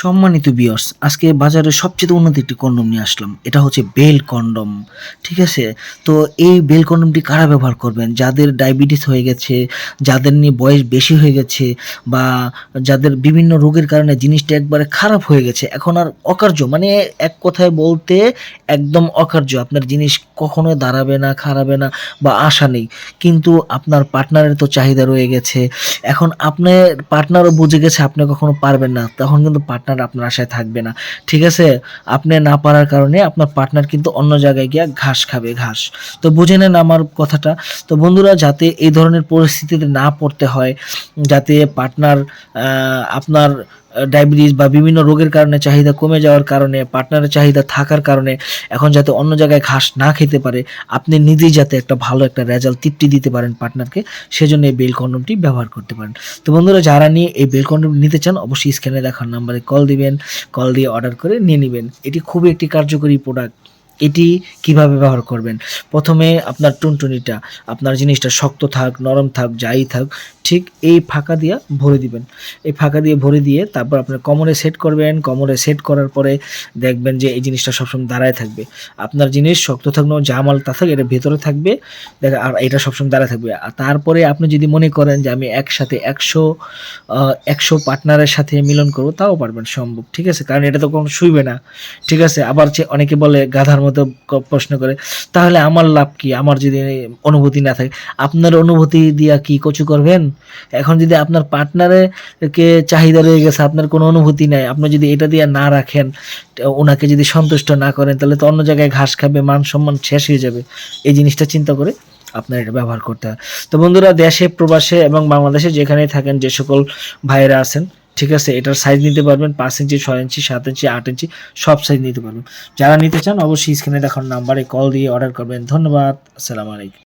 সম্মানিত বিয়র্স আজকে বাজারে সবচেয়ে উন্নত একটি কন্ডম নিয়ে আসলাম। এটা হচ্ছে বেল কন্ডম ঠিক আছে? তো এই বেল কন্ডমটি কারা ব্যবহার করবেন? যাদের ডায়াবেটিস হয়ে গেছে, যাদের নিয়ে বয়স বেশি হয়ে গেছে, বা যাদের বিভিন্ন রোগের কারণে জিনিসটা একবারে খারাপ হয়ে গেছে, এখন আর অকার্য মানে এক কথায় বলতে একদম অকার্য। আপনার জিনিস কখনো দাঁড়াবে না খারাবে না, বা আশা নেই। কিন্তু আপনার পার্টনারের তো চাহিদা রয়ে গেছে এখন আপনি পার্টনারও বুঝে গেছে আপনি কখনো পারবেন না, তখন কিন্তু পার্টনার আপনার আশায় থাকবে না। ঠিক আছে? আপনি না পারার কারণে আপনার পার্টনার কিন্তু অন্য জায়গায় গিয়ে ঘাস খাবে, ঘাস। তো বুঝে নেন আমার কথাটা। তো বন্ধুরা, যাতে এই ধরনের পরিস্থিতিতে না পড়তে হয়, যাতে পার্টনার আপনার ডায়াবেটিস বা বিভিন্ন রোগের কারণে চাহিদা কমে যাওয়ার কারণে পার্টনারের চাহিদা থাকার কারণে, এখন যাতে অন্য জায়গায় ঘাস না খেতে পারে, আপনি নিজেই যাতে একটা ভালো একটা রেজাল্ট তৃপ্তি দিতে পারেন পার্টনারকে সেজন্য এই বেল কন্ডমটি ব্যবহার করতে পারেন। তো বন্ধুরা, যারা নিয়ে এই বেল কন্ডম নিতে চান, অবশ্যই স্ক্যানে দেখার নাম্বারে কল দিবেন কল দিয়ে অর্ডার করে নিয়ে নেবেন। এটি খুবই একটি কার্যকরী প্রোডাক্ট এটি কীভাবে ব্যবহার করবেন? প্রথমে আপনার টুনটুনিটা, আপনার জিনিসটা শক্ত থাক, নরম থাক, যাই থাক, ঠিক এই ফাঁকা দিয়ে ভরে দিবেন। এই ফাঁকা দিয়ে ভরে দিয়ে তারপর আপনার কোমরে সেট করবেন। কোমরে সেট করার পরে দেখবেন যে এই জিনিসটা সবসময় দাঁড়ায় থাকবে। আপনার জিনিস শক্ত থাকলেও জামাল তা থাক, এটা ভেতরে থাকবে। দেখ, আর এটা সবসময় দাঁড়ায় থাকবে। আর তারপরে আপনি যদি মনে করেন যে আমি একসাথে একশো একশো পার্টনারের সাথে মিলন করব, তাও পারবেন, সম্ভব, ঠিক আছে? কারণ এটা তো কোনো শুইবে না, ঠিক আছে? আবার যে অনেকে বলে গাধার মতো প্রশ্ন করে, তাহলে আমার লাভ কি? আমার যদি অনুভূতি না থাকে, আপনার অনুভূতি দিয়া কি কচু করবেন? এখন যদি আপনার পার্টনারে কে চাহিদা রয়ে গেছে, আপনার কোনো অনুভূতি নাই, আপনি যদি এটা দিয়ে না রাখেন ওনাকে যদি সন্তুষ্ট না করেন, তাহলে তো অন্য জায়গায় ঘাস খাবে, মান সম্মান শেষ হয়ে যাবে। এই জিনিসটা চিন্তা করে আপনার এটা ব্যবহার করতে হয়। তো বন্ধুরা, দেশে, প্রবাসে এবং বাংলাদেশে যেখানেই থাকেন, যে সকল ভাইয়েরা আছেন ঠিক আছে? এটার সাইজ নিতে পারবেন পাঁচ ইঞ্চি, ছয় ইঞ্চি, সাত ইঞ্চি, আট ইঞ্চি, সব সাইজ নিতে পারবেন। যারা নিতে চান, অবশ্যই স্ক্রিনে দেখার নাম্বারে কল দিয়ে অর্ডার করবেন। ধন্যবাদ, আসসালামু আলাইকুম।